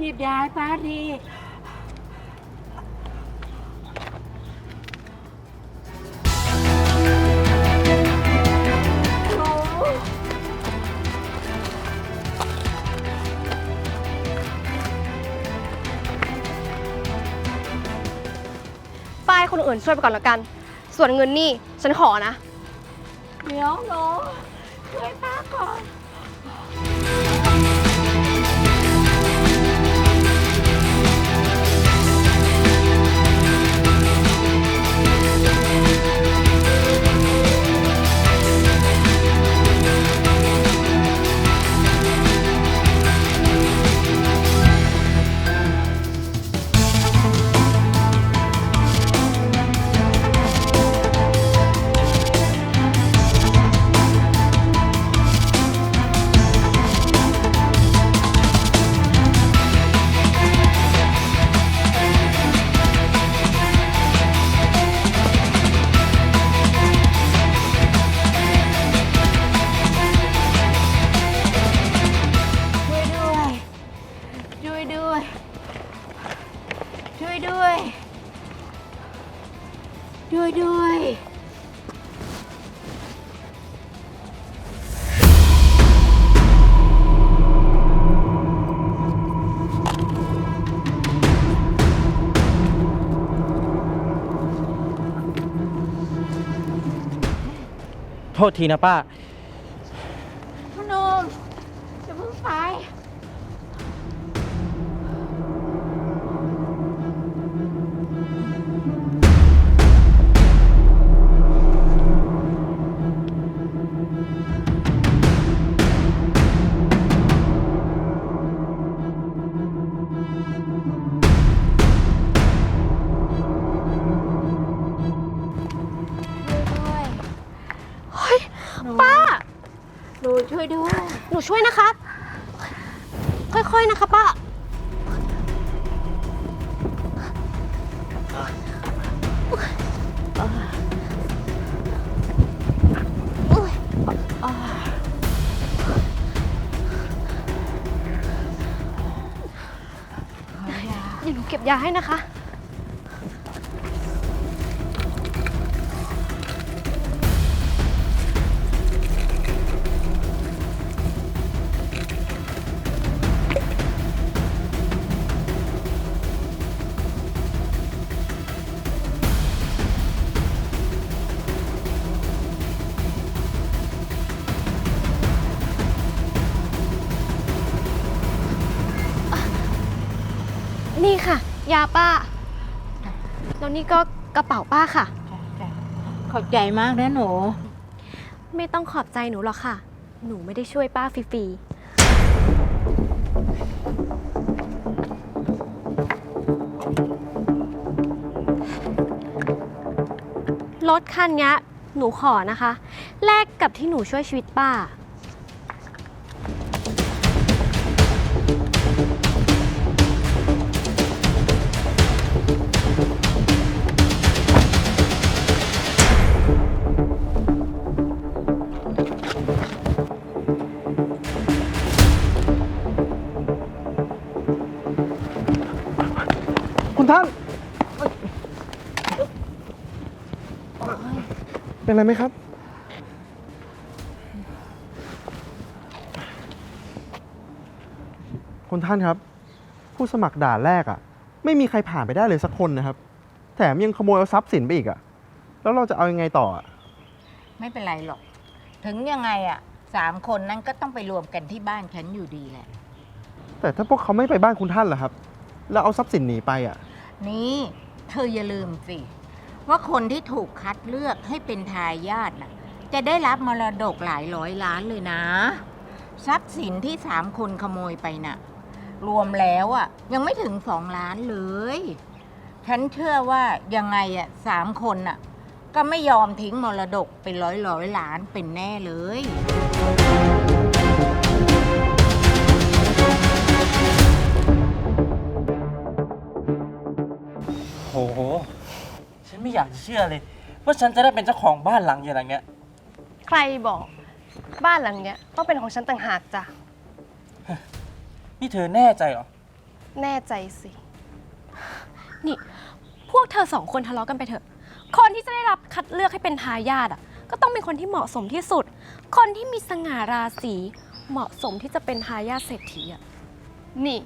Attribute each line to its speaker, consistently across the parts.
Speaker 1: หยิบยายป้าดี
Speaker 2: ป้ายคนอื่นช่วยไปก่อนแล้วกัน ส่วนเงินนี่ฉันขอนะ
Speaker 1: เดี๋ยวหนูช่วยป้าก่อน วยด้วย
Speaker 3: โทษทีนะป้า
Speaker 1: ช่วยด้วย หนูช่วย
Speaker 2: นะครับ ค่อยๆ นะคะป้า เดี๋ยวหนูเก็บยาให้นะคะ ยาป้า แล้วนี่ก็กระเป๋าป้าค่ะ
Speaker 1: ขอบใจมากนะหนู
Speaker 2: ไม่ต้องขอบใจหนูหรอกค่ะ หนูไม่ได้ช่วยป้าฟรีๆ รถคันเนี้ยหนูขอนะคะ แลกกับที่หนูช่วยชีวิตป้า
Speaker 4: เป็นอะไรไหมครับคุณท่านครับ ผู้สมัครด่านแรกอะ่ะ ไม่มีใครผ่านไปได้เลยสักคนนะครับ แถมยังขโมยเอาทรัพย์สินไปอีกอะ่ะ แล้วเราจะเอายังไงต่ออะ
Speaker 5: ไม่เป็นไรหรอก ถึงยังไงอะสามคนนั้นก็ต้องไปรวมกันที่บ้านฉันอยู่ดีแหละ
Speaker 4: แต่ถ้าพวกเขาไม่ไปบ้านคุณท่านล่ะครับ แล้วเอาทรัพย์สินหนีไปอะ
Speaker 5: นี่ เธออย่าลืมสิ ว่าคนที่ถูกคัดเลือกให้เป็นทายาทน่ะ จะได้รับมรดกหลายร้อยล้านเลยนะ ทรัพย์สินที่สามคนขโมยไปน่ะ รวมแล้วอะ ยังไม่ถึงสองล้านเลย ฉันเชื่อว่ายังไงอะสามคนน่ะ ก็ไม่ยอมทิ้งมรดกเป็นร้อยร้อยล้านเป็นแน่เลย
Speaker 3: ไม่อยากจะเชื่อเลย ว่าฉันจะได้เป็นเจ้าของบ้านหลังใหญ่หลังเนี้ย
Speaker 2: ใครบอก บ้านหลังเนี้ยต้องเป็นของฉันต่างหากจ้ะ
Speaker 3: นี่เธอแน่ใจเหรอ
Speaker 1: แน่ใจสิ
Speaker 2: นี่พวกเธอสองคนทะเลาะกันไปเถอะ คนที่จะได้รับคัดเลือกให้เป็นทายาทอะ ก็ต้องเป็นคนที่เหมาะสมที่สุด คนที่มีสง่าราศีเหมาะสมที่จะเป็นทายาทเศรษฐีอะ
Speaker 1: นี่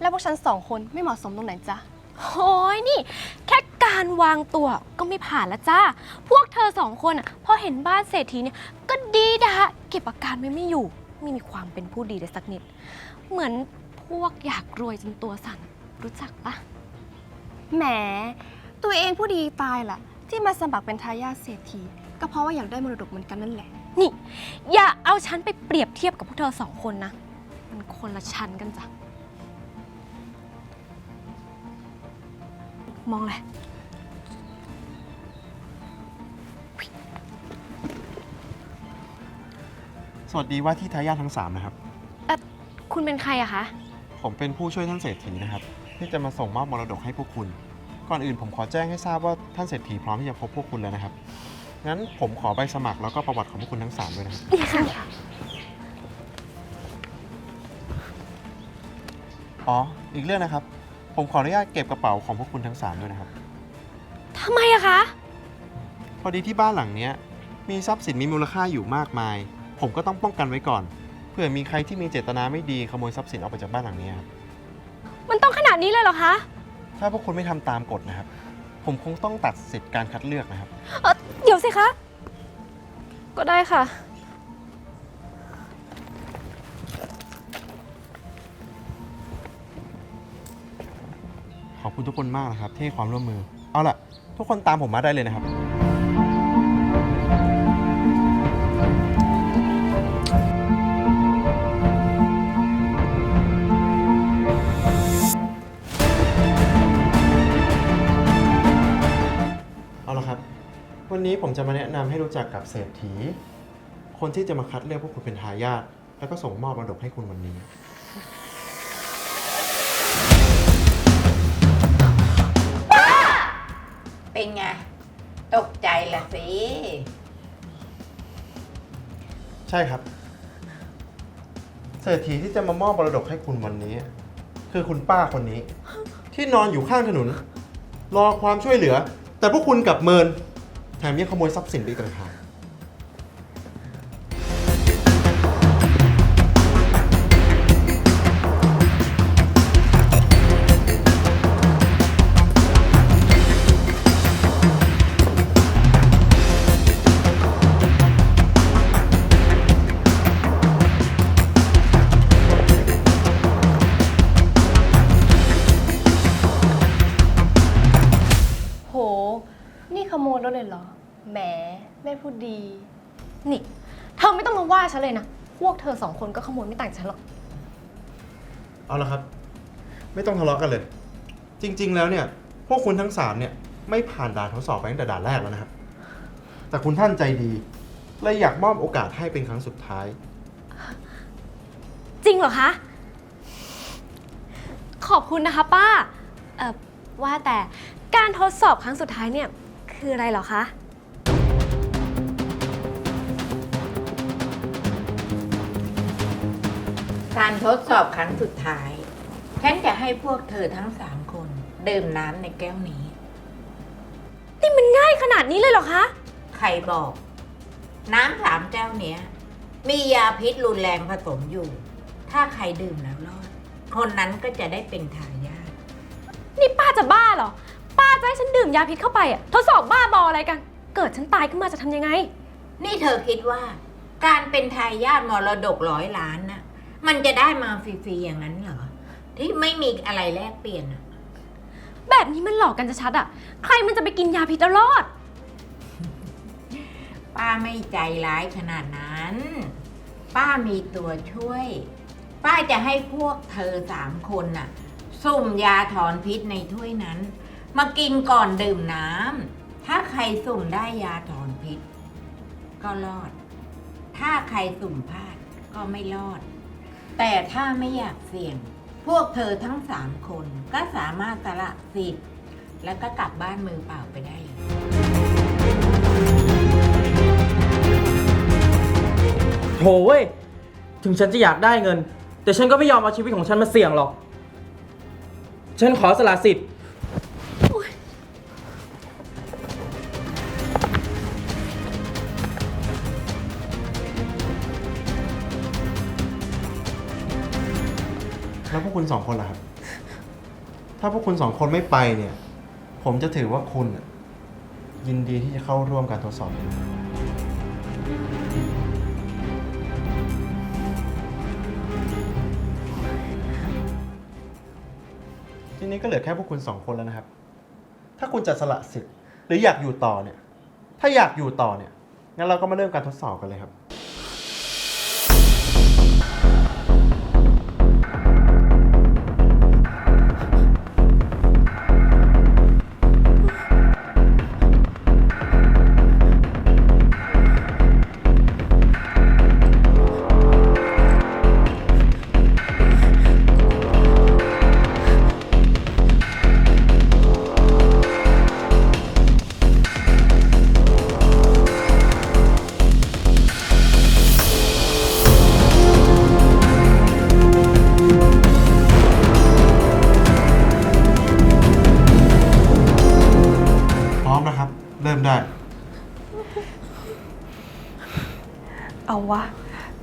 Speaker 1: แล้วพวกฉันสองคนไม่เหมาะสมตรงไหนจ๊ะ
Speaker 2: โอ้ยนี่แค่ การวางตัวก็ไม่ผ่านแล้วจ้า พวกเธอสองคนอะพอเห็นบ้านเศรษฐีเนี่ยก็ดีดาเก็บอาการไว้ไม่อยู่ ไม่มีความเป็นผู้ดีเลยสักนิด เหมือนพวกอยากรวยจนตัวสั่นรู้จักปะ
Speaker 1: แหม ตัวเองผู้ดีตายล่ะ ที่มาสมัครเป็นทายาทเศรษฐี ก็เพราะว่าอยากได้มรดกเหมือนกันนั่นแหละ
Speaker 2: นี่ อย่าเอาฉันไปเปรียบเทียบกับพวกเธอสองคนนะ มันคนละชั้นกันจ้ะ มองเลย
Speaker 4: สวัสดีว่าที่ทายาททั้งสามนะครับ
Speaker 2: เอ่อคุณเป็นใครอะคะ
Speaker 4: ผมเป็นผู้ช่วยท่านเศรษฐีนะครับ ที่จะมาส่งมอบมรดกให้พวกคุณ ก่อนอื่นผมขอแจ้งให้ทราบว่าท่านเศรษฐีพร้อมที่จะพบพวกคุณแล้วนะครับ งั้นผมขอใบสมัครแล้วก็ประวัติของพวกคุณทั้งสามด้วยนะครับ อ๋อ อีกเรื่องนะครับ ผมขออนุญาตเก็บกระเป๋าของพวกคุณทั้งสามด้วยนะครับ
Speaker 2: ทำไมอะคะ
Speaker 4: พอดีที่บ้านหลังเนี้ยมีทรัพย์สินมีมูลค่าอยู่มากมาย ผมก็ต้องป้องกันไว้ก่อนเผื่อมีใครที่มีเจตนาไม่ดีขโมยทรัพย์สินออกไปจากบ้านหลังนี้ครับ
Speaker 2: มันต้องขนาดนี้เลยเหรอคะ
Speaker 4: ถ้าพวกคุณไม่ทำตามกฎนะครับ ผมคงต้องตัดสิทธิ์การคัดเลือกนะครับ
Speaker 2: เออเดี๋ยวสิคะ ก็ได้ค่ะ
Speaker 4: ขอบคุณทุกคนมากนะครับที่ให้ความร่วมมือ เอาล่ะ ทุกคนตามผมมาได้เลยนะครับ วันนี้ผมจะมาแนะนำให้รู้จักกับเศรษฐี คนที่จะมาคัดเลือกพวกคุณเป็นทายาทแล้วก็ส่งมอบมรดกให้คุณวันนี้
Speaker 5: เป็นไง ตกใจละสิ
Speaker 4: ใช่ครับ เศรษฐีที่จะมามอบมรดกให้คุณวันนี้ คือคุณป้าคนนี้ ที่นอนอยู่ข้างถนน รอความช่วยเหลือ แต่พวกคุณกลับเมิน แถมยังขโมยทรัพย์สินไปอีกต่างหาก
Speaker 1: แม่พูดดี
Speaker 2: นี่ เธอไม่ต้องมาว่าฉันเลยนะ พวกเธอสองคนก็ขโมยไม่ต่างฉันหรอก
Speaker 4: เอาละครับ ไม่ต้องทะเลาะกันเลย จริง ๆ แล้วเนี่ย พวกคุณทั้งสามเนี่ย ไม่ผ่านด่านทดสอบไปตั้งแต่ด่านแรกแล้วนะครับ แต่คุณท่านใจดีเลยอยากมอบโอกาสให้เป็นครั้งสุดท้าย
Speaker 2: จริงเหรอคะ ขอบคุณนะคะป้า เอ่อ ว่าแต่การทดสอบครั้งสุดท้ายเนี่ย คืออะไรเหรอคะ
Speaker 5: การทดสอบครั้งสุดท้าย ฉันจะให้พวกเธอทั้งสามคนดื่มน้ำในแก้วนี้
Speaker 2: นี่มันง่ายขนาดนี้เลยเหรอคะ
Speaker 5: ใครบอก น้ำสามแก้วเนี้ย มียาพิษรุนแรงผสมอยู่ ถ้าใครดื่มแล้วรอด คนนั้นก็จะได้เป็นทายาท
Speaker 2: นี่ป้าจะบ้าเหรอ ป้าจะให้ฉันดื่มยาพิษเข้าไปอะทดสอบบ้าบออะไรกัน เกิดฉันตายขึ้นมาจะทำยังไง
Speaker 5: นี่เธอคิดว่า การเป็นทายาทมรดกร้อยล้านน่ะ มันจะได้มาฟรีๆอย่างนั้นเหรอ ที่ไม่มีอะไรแลกเปลี่ยนน่ะ
Speaker 2: แบบนี้มันหลอกกันจะชัดๆอะใครมันจะไปกินยาพิษแล้วรอด
Speaker 5: ป้าไม่ใจร้ายขนาดนั้น ป้ามีตัวช่วย ป้าจะให้พวกเธอสามคนน่ะสุ่มยาถอนพิษในถ้วยนั้น มากินก่อนดื่มน้ำถ้าใครสุ่มได้ยาถอนพิษ ก็รอด ถ้าใครสุ่มพลาดก็ไม่รอด แต่ถ้าไม่อยากเสี่ยง พวกเธอทั้งสามคนก็สามารถสละสิทธิ์ แล้วก็กลับบ้านมือเปล่าไปได้เลย
Speaker 3: โถเว้ย ถึงฉันจะอยากได้เงิน แต่ฉันก็ไม่ยอมเอาชีวิตของฉันมาเสี่ยงหรอก ฉันขอสละสิทธิ์
Speaker 4: วพวกคุณสองคนล่ะครับ ถ้าพวกคุณสองคนไม่ไปเนี่ย ผมจะถือว่าคุณน่ะยินดีที่จะเข้าร่วมการทดสอบนี้ทีนี้ก็เหลือแค่พวกคุณสองคนแล้วนะครับ ถ้าคุณจะสละสิทธิ์หรืออยากอยู่ต่อเนี่ย ถ้าอยากอยู่ต่อเนี่ย งั้นเราก็มาเริ่มการทดสอบกันเลยครับ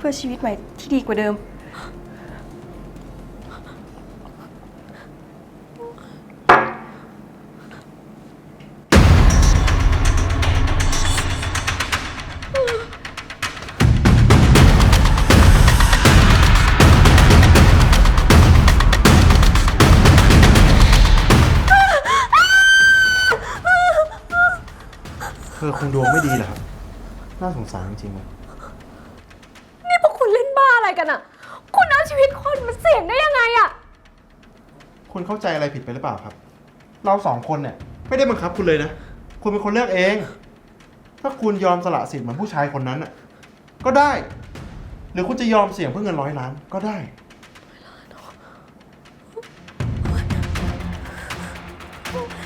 Speaker 4: พื่อ
Speaker 1: ชีวิตใหม่ที่ดีกว่าเดิม
Speaker 4: เธอคงดวงไม่ดีแหละครับ น่าสงสารจริงๆเลย
Speaker 2: นี่พวกคุณเล่นบ้าอะไรกันอะคุณเอาชีวิตค นมาเสี่ยงได้ยังไงอะ
Speaker 4: คุณเข้าใจอะไรผิดไปหรือเปล่าครับ เราสองคนเนี่ย ไม่ได้บังคับคุณเลยนะ คุณเป็นคนเลือกเอง ถ้าคุณยอมสละสิทธิ์เหมือนผู้ชายคนนั้นน่ะ ก็ได้ หรือคุณจะยอมเสี่ยงเพื่อเงินร้อยล้านก็ได้
Speaker 2: ใ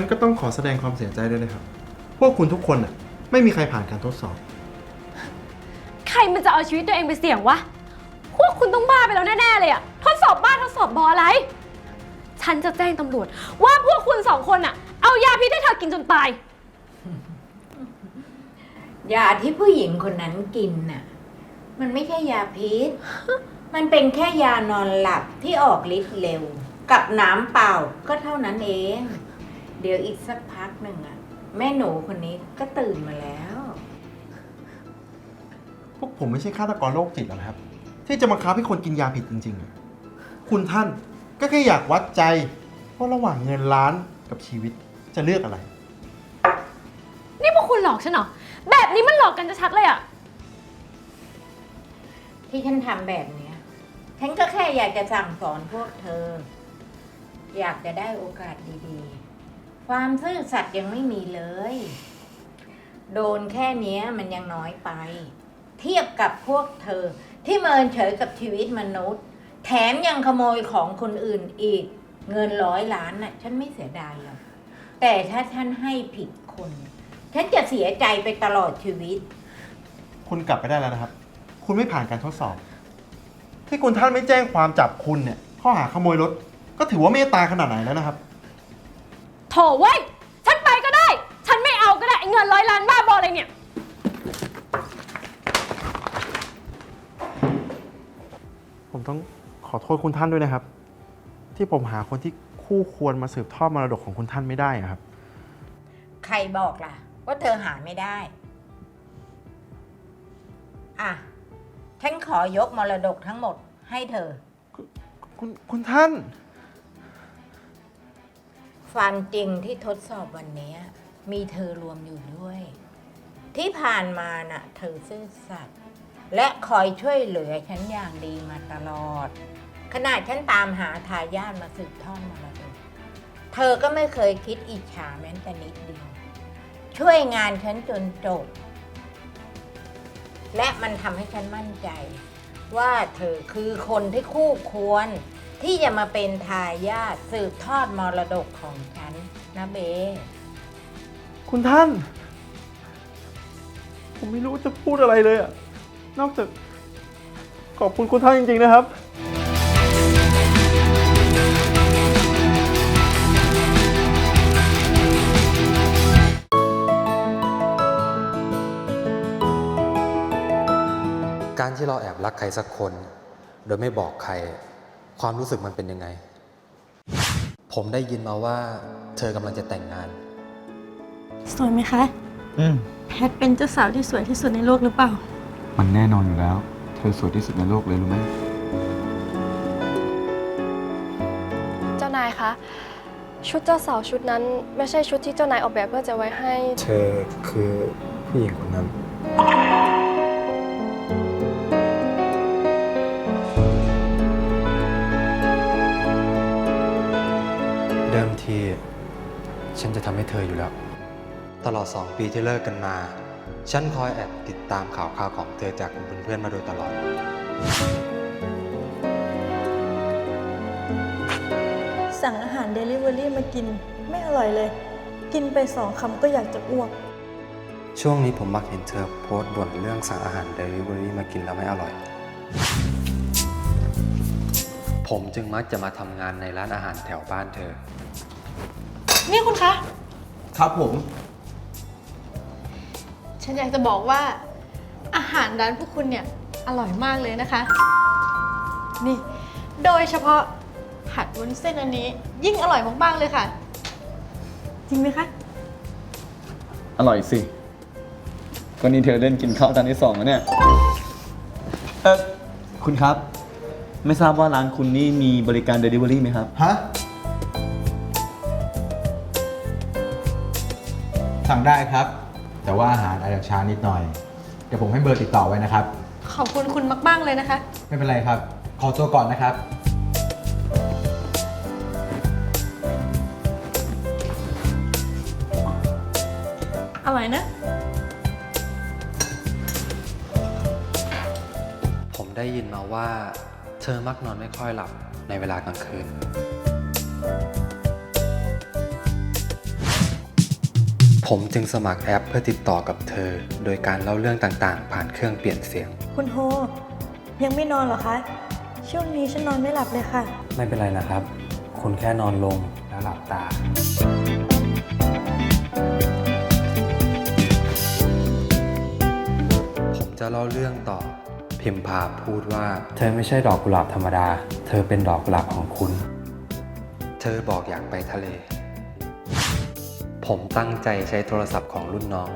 Speaker 2: งั้
Speaker 4: นก็ต้องขอแสดงความเสียใจด้วยนะครับ พวกคุณทุกคนน่ะ ไม่มีใครผ่านการทดสอบ
Speaker 2: ใครมันจะเอาชีวิตตัวเองไปเสี่ยงวะ พวกคุณต้องบ้าไปแล้วแน่ ๆ เลยอะทดสอบบ้าทดสอบบออะไร ฉันจะแจ้งตำรวจ ว่าพวกคุณสองคนอะเอายาพิษให้เธอกินจนตาย
Speaker 5: ยาที่ผู้หญิงคนนั้นกินน่ะ มันไม่ใช่ยาพิษ มันเป็นแค่ยานอนหลับที่ออกฤทธิ์เร็ว กับน้ำเปล่าก็เท่านั้นเอง เดี๋ยวอีกสักพักหนึ่งอะแม่หนูคนนี้ก็ตื่นมาแล้ว
Speaker 4: พวกผมไม่ใช่ฆาตกรโรคจิตหรอกนะครับ ที่จะมาคับให้คนกินยาผิดจริงๆอะคุณท่านก็แค่อยากวัดใจว่าระหว่างเงินล้านกับชีวิตจะเลือกอะไร
Speaker 2: นี่พวกคุณหลอกฉันเหรอ แบบนี้มันหลอกกันจะชัดเลยอะ
Speaker 5: ที่ฉันทำแบบเนี้ยฉันก็แค่อยากจะสั่งสอนพวกเธอ อยากจะได้โอกาสดีๆ ความซื่อสัตย์ยังไม่มีเลย โดนแค่นี้มันยังน้อยไป เทียบกับพวกเธอที่เมินเฉยกับชีวิตมนุษย์ แถมยังขโมยของคนอื่นอีก เงินร้อยล้านน่ะ ฉันไม่เสียดายหรอกแต่ถ้าฉันให้ผิดคน ฉันจะเสียใจไปตลอดชีวิต
Speaker 4: คุณกลับไปได้แล้วนะครับ คุณไม่ผ่านการทดสอบ ที่คุณท่านไม่แจ้งความจับคุณเนี่ยข้อหาขโมยรถ ก็ถือว่าเมตตาขนาดไหนแล้วนะครับ
Speaker 2: โถเว้ย ฉันไปก็ได้ ฉันไม่เอาก็ได้ไอ้เงินร้อยล้านบ้าบออะไรเนี่ย
Speaker 4: ผมต้องขอโทษคุณท่านด้วยนะครับ ที่ผมหาคนที่คู่ควรมาสืบทอดมรดกของคุณท่านไม่ได้อะครับ
Speaker 5: ใครบอกล่ะ ว่าเธอหาไม่ได้ อะ ฉันขอยกมรดกทั้งหมดให้เธอ
Speaker 4: คุณคุณท่าน
Speaker 5: ความจริงที่ทดสอบวันนี้มีเธอรวมอยู่ด้วย ที่ผ่านมาน่ะ เธอซื่อสัตย์และคอยช่วยเหลือฉันอย่างดีมาตลอดขณะฉันตามหาทายาทมาสืบทอดมรดกเธอก็ไม่เคยคิดอิจฉาแม้แต่นิดเดียว ช่วยงานฉันจนจบ และมันทำให้ฉันมั่นใจ ว่าเธอคือคนที่คู่ควร ที่จะมาเป็นทายาทสืบทอดมรดกของฉันนะเบ
Speaker 4: คุณท่าน ผมไม่รู้จะพูดอะไรเลยอะนอกจากขอบคุณคุณท่านจริงๆนะครับ
Speaker 6: การที่เราแอบรักใครสักคน โดยไม่บอกใคร ความรู้สึกมันเป็นยังไง ผมได้ยินมาว่า เธอกำลังจะแต่งงาน
Speaker 7: สวยไหมคะ
Speaker 8: อืม
Speaker 7: แพทเป็นเจ้าสาวที่สวยที่สุดในโลกหรือเปล่า
Speaker 8: มันแน่นอนอยู่แล้ว เธอสวยที่สุดในโลกเลยรู้ไหม
Speaker 1: เจ้านายคะ ชุดเจ้าสาวชุดนั้น ไม่ใช่ชุดที่เจ้านายออกแบบเพื่อจะไว้ให้
Speaker 6: เธอคือผู้หญิงคนนั้น ทีฉันจะทำให้เธออยู่แล้ว ตลอดสองปีที่เลิกกันมา ฉันคอยแอบติดตามข่าวคราวของเธอจากกลุ่มเพื่อนๆมาโดยตลอด
Speaker 7: สั่งอาหารเดลิเวอรี่มากินไม่อร่อยเลย กินไปสองคำก็อยากจะอ้วก
Speaker 6: ช่วงนี้ผมมักเห็นเธอโพสต์บ่นเรื่องสั่งอาหารเดลิเวอรี่มากินแล้วไม่อร่อย ผมจึงมักจะมาทำงานในร้านอาหารแถวบ้านเธอ
Speaker 9: นี่คุณคะ
Speaker 4: ครับผม
Speaker 9: ฉันอยากจะบอกว่า อาหารร้านพวกคุณเนี่ย อร่อยมากเลยนะคะ นี่ โดยเฉพาะผัดวุ้นเส้นอันนี้ ยิ่งอร่อยมากๆเลยค่ะ
Speaker 7: จริงไหมคะ
Speaker 8: อร่อยสิ ก็นี่เธอเล่นกินข้าวจานที่สองแล้วเนี่ย เออคุณครับ ไม่ทราบว่าร้านคุณนี่มีบริการ Delivery ไหมครับ
Speaker 4: ฮะ
Speaker 10: สั่งได้ครับ แต่ว่าอาหารอาจจะช้านิดหน่อย เดี๋ยวผมให้เบอร์ติดต่อไว้นะครับ
Speaker 9: ขอบคุณคุณมาก ๆ เลยนะคะ
Speaker 10: ไม่เป็นไรครับ ขอตัวก่อนนะครับ
Speaker 9: อร่อยนะ
Speaker 6: ผมได้ยินมาว่า เธอมักนอนไม่ค่อยหลับในเวลากลางคืน ผมจึงสมัครแอปเพื่อติดต่อกับเธอ โดยการเล่าเรื่องต่างๆ ผ่านเครื่องเปลี่ยนเสียง
Speaker 7: คุณโฮยังไม่นอนเหรอคะ ช่วงนี้ฉันนอนไม่หลับเลยค่ะ
Speaker 6: ไม่เป็นไรนะครับ คุณแค่นอนลงแล้วหลับตา ผมจะเล่าเรื่องต่อ พิมพาพูดว่า เธอไม่ใช่ดอกกุหลาบธรรมดา เธอเป็นดอกกุหลาบของคุณ เธอบอกอยากไปทะเล ผมตั้งใจใช้โทรศัพท์ของรุ่นน้อง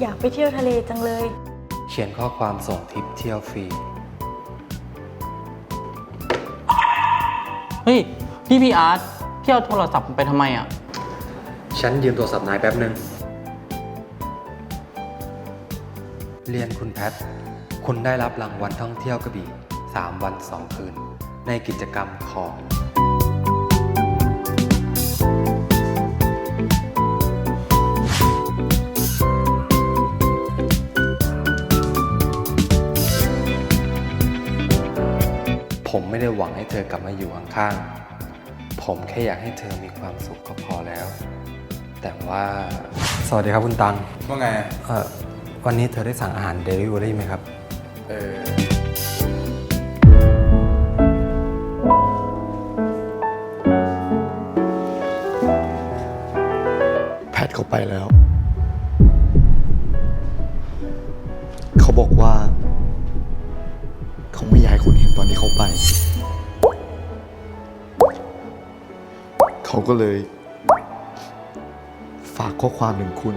Speaker 7: อยากไปเที่ยวทะเลจังเลย
Speaker 6: เขียนข้อความส่งทิปเที่ยวฟรี
Speaker 3: เฮ้ย พี่พี่อาร์ตพี่เอาโทรศัพท์ผมไปทำไมอะ
Speaker 6: ฉันยืมโทรศัพท์นายแป๊บหนึ่ง เรียนคุณแพท คุณได้รับรางวัลท่องเที่ยวกระบี่ 3 วัน 2 คืน ในกิจกรรมของ ผมไม่ได้หวังให้เธอกลับมาอยู่ข้างๆ ผมแค่อยากให้เธอมีความสุขก็พอแล้ว แต่ว่า สวัสดีครับคุณตัง
Speaker 10: ว่าไง
Speaker 6: เอ่อ วันนี้เธอได้สั่งอาหารเดลิเวอรี่ไหมครับ
Speaker 10: เออ
Speaker 8: แพทเขาไปแล้ว ไป เขาก็เลย ฝากข้อความถึงคุณ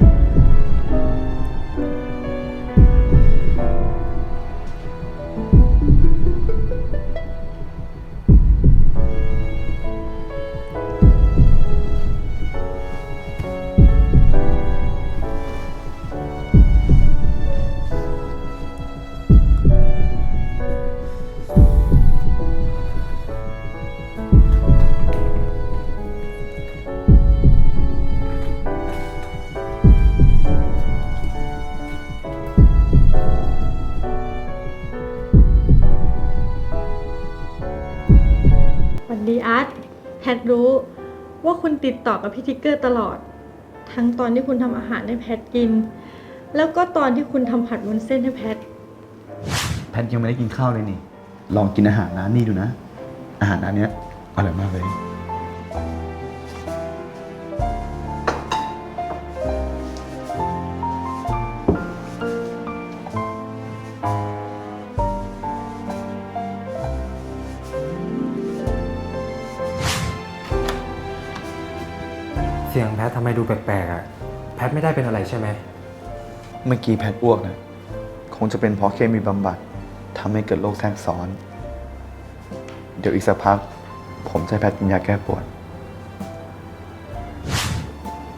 Speaker 9: ติดต่อกับพี่ทิกเกอร์ตลอด ทั้งตอนที่คุณทำอาหารให้แพทกิน แล้วก็ตอนที่คุณทำผัดวุ้นเส้นให้แพท
Speaker 8: แพทยังไม่ได้กินข้าวเลยนี่ ลองกินอาหารร้านนี้ดูนะ อาหารร้านเนี้ยอร่อยมากเลย
Speaker 6: ดูแปลกๆอะแพทไม่ได้เป็นอะไรใช่ไหม
Speaker 8: เมื่อกี้แพทอ้วกนะคงจะเป็นเพราะเคมีบำบัดทำให้เกิดโรคแทรกซ้อน เดี๋ยวอีกสักพัก ผมจะให้แพทกินยาแก้ปวด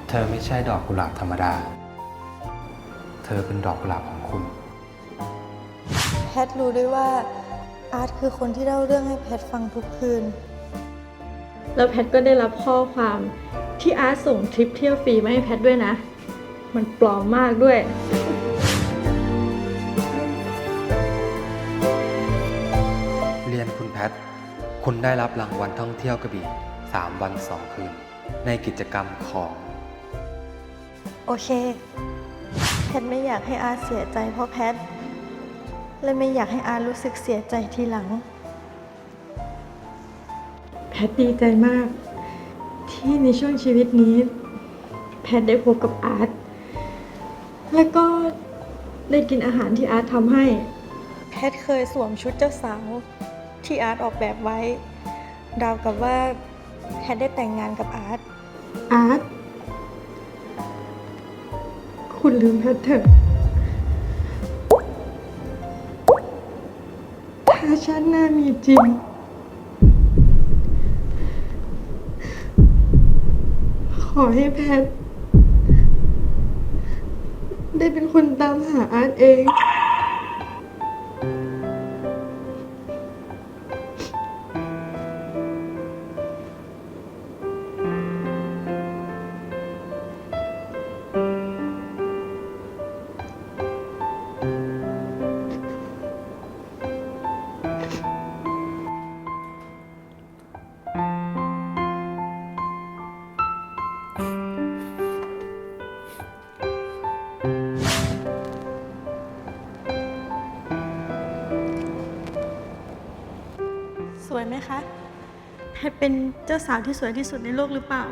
Speaker 6: เธอไม่ใช่ดอกกุหลาบธรรมดา เธอเป็นดอกกุหลาบของคุณ
Speaker 7: แพทรู้ด้วยว่าอาร์ตคือคนที่เล่าเรื่องให้แพทฟังทุกคืน
Speaker 9: แล้วแพทก็ได้รับข้อความ ที่อาร์ตส่งทริปเที่ยวฟรีมาให้แพทด้วยนะ มันปลอมมากด้วย
Speaker 6: เรียนคุณแพท คุณได้รับรางวัลท่องเที่ยวกระบี่ 3 วัน 2 คืน ในกิจกรรมของ
Speaker 7: โอเค แพทไม่อยากให้อาร์ตเสียใจเพราะแพท และไม่อยากให้อาร์ตรู้สึกเสียใจทีหลัง
Speaker 9: แพทดีใจมาก ที่ในช่วงชีวิตนี้ แพทได้พบกับอาร์ตแล้วก็ได้กินอาหารที่อาร์ตทำให้
Speaker 7: แพทเคยสวมชุดเจ้าสาวที่อาร์ตออกแบบไว้ราวกับว่าแพทได้แต่งงานกับอาร์ต
Speaker 9: อาร์ตคุณลืมแพทเถอะถ้าชาติหน้ามีจริง อให้แพทได้เป็นคนตามหาอาร์ตเอง
Speaker 7: ส เป็นเจ้าสาวที่สวยที่สุดในโลกหรือเปล่า